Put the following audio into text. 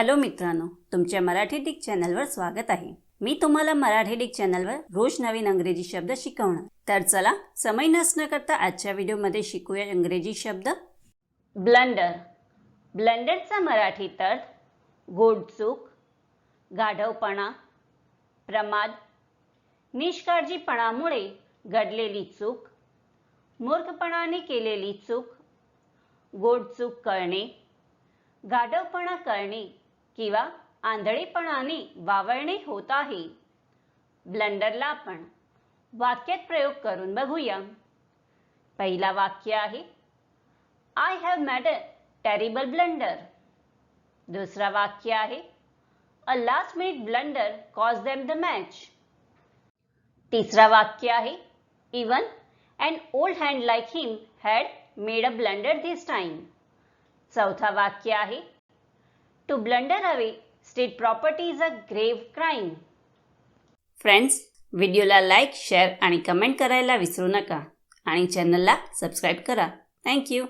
Hello मित्रांनो तुमच्या Marathi Dick चॅनलवर स्वागत आहे. मी तुम्हाला मराठी डिक चॅनलवर रोज नवीन अंग्रेजी शब्द शिकवणार. तर चला समय नसणं करता आजच्या व्हिडिओमध्ये शिकूया इंग्रजी शब्द. ब्लंडर. ब्लंडरचा मराठी अर्थ गोडचूक गाढवपणा प्रमाद निष्काळजीपणामुळे घडलेली चूक मूर्खपणाने केलेली चूक गोडचूक करणे गाढवपणा करणे किंवा आंधळेपणाने वावरणे होत आहे. ब्लंडरला आपण वाक्यात प्रयोग करून बघूया. पहिला वाक्य आहे I have made a terrible blunder दुसरा वाक्य आहे a last minute blunder cost them the match तिसरा वाक्य आहे even an old hand like him had made a blunder this time चौथा वाक्य आहे to blunder away state property is a grave crime friends व्हिडिओला लाईक शेअर आणि comment करायला विसरू नका. आणि चॅनलला सबस्क्राईब करा. थँक्यू